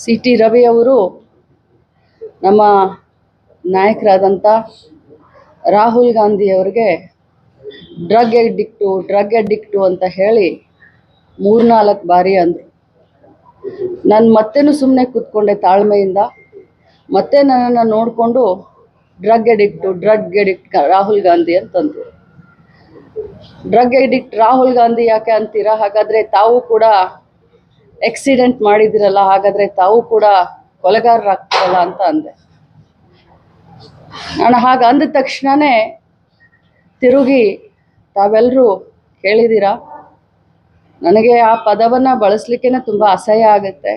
C T ರವಿಯವರು ನಮ್ಮ ನಾಯಕರಾದಂಥ ರಾಹುಲ್ ಗಾಂಧಿಯವ್ರಿಗೆ ಡ್ರಗ್ ಎಡಿಕ್ಟು ಡ್ರಗ್ ಎಡಿಕ್ಟು ಅಂತ ಹೇಳಿ ಮೂರ್ನಾಲ್ಕು ಬಾರಿ ಅಂದರು. ನಾನು ಮತ್ತೇನು ಸುಮ್ಮನೆ ಕೂತ್ಕೊಂಡೆ ತಾಳ್ಮೆಯಿಂದ. ಮತ್ತೆ ನನ್ನನ್ನು ನೋಡಿಕೊಂಡು drug addict, drug addict Rahul Gandhi ಅಂತಂದರು. ಡ್ರಗ್ ಎಡಿಕ್ಟ್ ರಾಹುಲ್ ಗಾಂಧಿ ಯಾಕೆ ಅಂತೀರಾ? ಹಾಗಾದರೆ ತಾವು ಕೂಡ ಎಕ್ಸಿಡೆಂಟ್ ಮಾಡಿದಿರಲ್ಲ ಹಾಗಾದರೆ ತಾವು ಕೂಡ ಕೊಲೆಗಾರರಾಗ್ತಾರಲ್ಲ ಅಂತ ಅಂದೆ. ನಾನು ಹಾಗೆ ಅಂದ ತಕ್ಷಣವೇ ತಿರುಗಿ ತಾವೆಲ್ಲರೂ ಕೇಳಿದ್ದೀರಾ? ನನಗೆ ಆ ಪದವನ್ನು ಬಳಸಲಿಕ್ಕೆ ತುಂಬ ಅಸಹ್ಯ ಆಗುತ್ತೆ.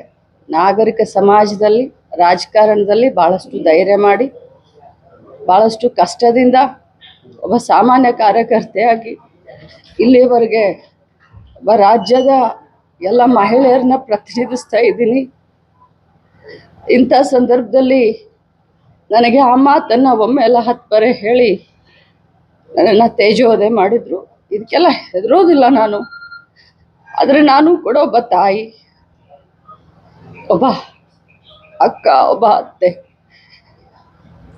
ನಾಗರಿಕ ಸಮಾಜದಲ್ಲಿ, ರಾಜಕಾರಣದಲ್ಲಿ ಭಾಳಷ್ಟು ಧೈರ್ಯ ಮಾಡಿ ಭಾಳಷ್ಟು ಕಷ್ಟದಿಂದ ಒಬ್ಬ ಸಾಮಾನ್ಯ ಕಾರ್ಯಕರ್ತೆಯಾಗಿ ಇಲ್ಲಿವರೆಗೆ ಒಬ್ಬ ರಾಜ್ಯದ ಎಲ್ಲ ಮಹಿಳೆಯರನ್ನ ಪ್ರತಿನಿಧಿಸ್ತಾ ಇದ್ದೀನಿ. ಇಂಥ ಸಂದರ್ಭದಲ್ಲಿ ನನಗೆ ಆ ಮಾತನ್ನು ಒಮ್ಮೆ ಎಲ್ಲ ಹತ್ತು ಬರೆ ಹೇಳಿ ನನ್ನನ್ನು ತೇಜೋದೆ ಮಾಡಿದರು. ಇದಕ್ಕೆಲ್ಲ ಹೆದರೋದಿಲ್ಲ ನಾನು. ಆದರೆ ನಾನು ಕೂಡ ಒಬ್ಬ ತಾಯಿ, ಒಬ್ಬ ಅಕ್ಕ, ಒಬ್ಬ ಅತ್ತೆ.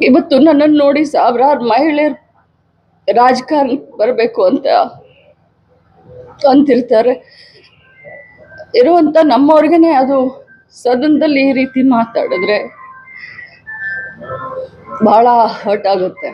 ಇವತ್ತು ನನ್ನನ್ನು ನೋಡಿ ಸಾವಿರಾರು ಮಹಿಳೆಯರು ರಾಜಕಾರಣಕ್ಕೆ ಬರಬೇಕು ಅಂತ ಅಂತಿರ್ತಾರೆ. ಇರುವಂಥ ನಮ್ಮವ್ರಿಗೇನೆ ಅದು ಸದನದಲ್ಲಿ ಈ ರೀತಿ ಮಾತಾಡಿದ್ರೆ ಬಹಳ ಹರ್ಟ್ ಆಗುತ್ತೆ.